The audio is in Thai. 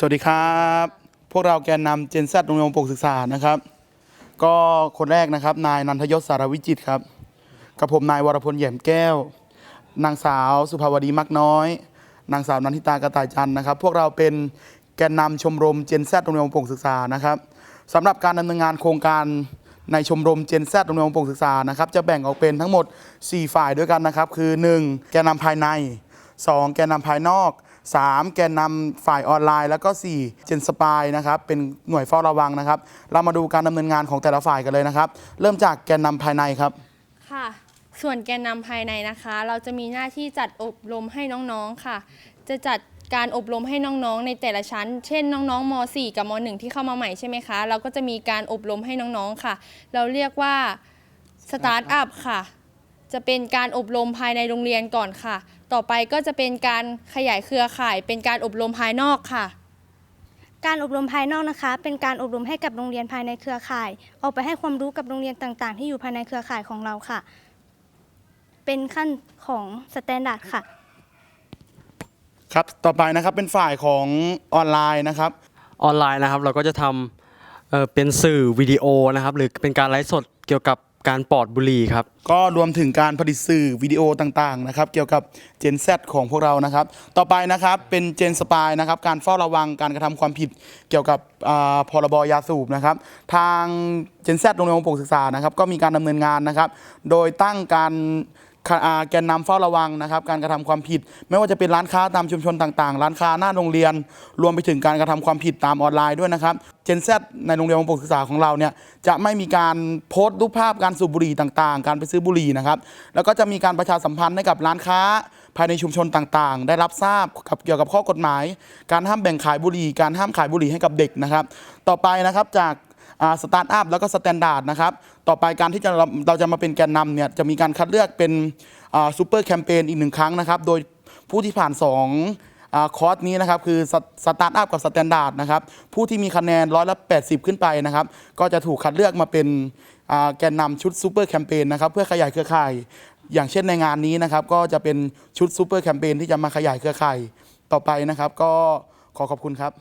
สวัสดีครับ พวกเราแกนนำเจนซัดโรงเรียนปกศึกษานะครับ ก็คนแรกนะครับ นายนันทยศสารวิจิตครับกับผมนายวรพลแหยมแก้ว นางสาวสุภาวดีมักน้อย นางสาวนันทิตากระต่ายจันนะครับ พวกเราเป็นแกนนำชมรมเจนซโรงเรียนปกศึกษานะครับสำหรับการดำเนินงานโครงการในชมรมเจนซโรงเรียนปกศึกษานะครับจะแบ่งออกเป็นทั้งหมด 4 ฝ่ายด้วยกันนะครับ คือ 1. แกนนำภายใน 2. แกนนำภายนอก 3. แกนนำฝ่ายออนไลน์ แล้วก็ 4. เจนสปายนะครับเป็นหน่วยเฝ้าระวังนะครับ เรามาดูการดำเนินงานของแต่ละฝ่ายกันเลยนะครับ เริ่มจากแกนนำภายในครับ ค่ะ ส่วนแกนนำภายในนะคะ เราจะมีหน้าที่จัดอบรมให้น้องๆค่ะ จะจัดการอบรมให้น้องๆ ในแต่ละชั้น เช่นน้องๆม .4 กับม .1 ที่เข้ามาใหม่ใช่ไหมคะ เราก็จะมีการอบรมให้น้องๆ ค่ะ เราเรียกว่าสตาร์ทอัพค่ะ จะเป็นการอบรมภายในโรงเรียนก่อนค่ะ ต่อไปก็จะเป็นการขยายเครือข่าย เป็นการอบรมภายนอกค่ะ การอบรมภายนอกนะคะ เป็นการอบรมให้กับโรงเรียนภายในเครือข่าย ออกไปให้ความรู้กับโรงเรียนต่าง ๆ ที่อยู่ภายในเครือข่ายของเราค่ะ เป็นขั้นของสแตนดาร์ดค่ะ ครับ ต่อไปนะครับเป็นฝ่ายของออนไลน์นะครับ ออนไลน์นะครับเราก็จะทำเอ่อเป็นสื่อวิดีโอนะครับหรือเป็นการไลฟ์สดเกี่ยวกับ การปลอดบุหรี่ครับ ก็รวมถึงการผลิตสื่อวิดีโอต่างๆนะครับเกี่ยวกับ Gen Z ของพวกเรานะครับ ต่อไปนะครับเป็น Gen Spy นะครับการเฝ้าระวังการกระทำความผิดเกี่ยวกับอ่าพรบยาสูบนะครับ ทาง Gen Z โรงเรียนปกศึกษานะครับก็มีการดำเนินงานนะครับ โดยตั้งการ แกนนำเฝ้าระวังนะครับ การกระทำความผิด ไม่ว่าจะเป็นร้านค้าตามชุมชนต่างๆ ร้านค้าหน้าโรงเรียน รวมไปถึงการกระทำความผิดตามออนไลน์ด้วยนะครับ Gen Z ในโรงเรียนของปกศึกษาของเราเนี่ยจะไม่มีการโพสต์รูปภาพการสูบบุหรี่ต่างๆ การไปซื้อบุหรี่นะครับแล้วก็จะมีการประชาสัมพันธ์ให้กับร้านค้าภายในชุมชนต่างๆ ได้รับทราบกับเกี่ยวกับข้อกฎหมาย การห้ามแบ่งขายบุหรี่ การห้ามขายบุหรี่ให้กับเด็กนะครับ ต่อไปนะครับจาก สตาร์ทอัพแล้วก็สแตนดาร์ดนะครับต่อไปการที่จะเราเราจะมาเป็นแกนนำเนี่ยจะมีการคัดเลือกเป็นซูเปอร์แคมเปญอีกหนึ่งครั้งนะครับโดยผู้ที่ผ่าน2อคอร์สนี้นะครับคือสตาร์ทอัพกับสแตนดาร์ดนะครับผู้ที่มีคะแนนร้อยละ80 ขึ้นไปนะครับก็จะถูกคัดเลือกมาเป็นแกนนำชุดซูเปอร์แคมเปญนะครับเพื่อขยายเครือข่าย อย่างเช่นในงานนี้นะครับก็จะเป็นชุดซูเปอร์แคมเปญที่จะมาขยายเครือข่ายต่อไปนะครับ ก็ขอขอบคุณครับ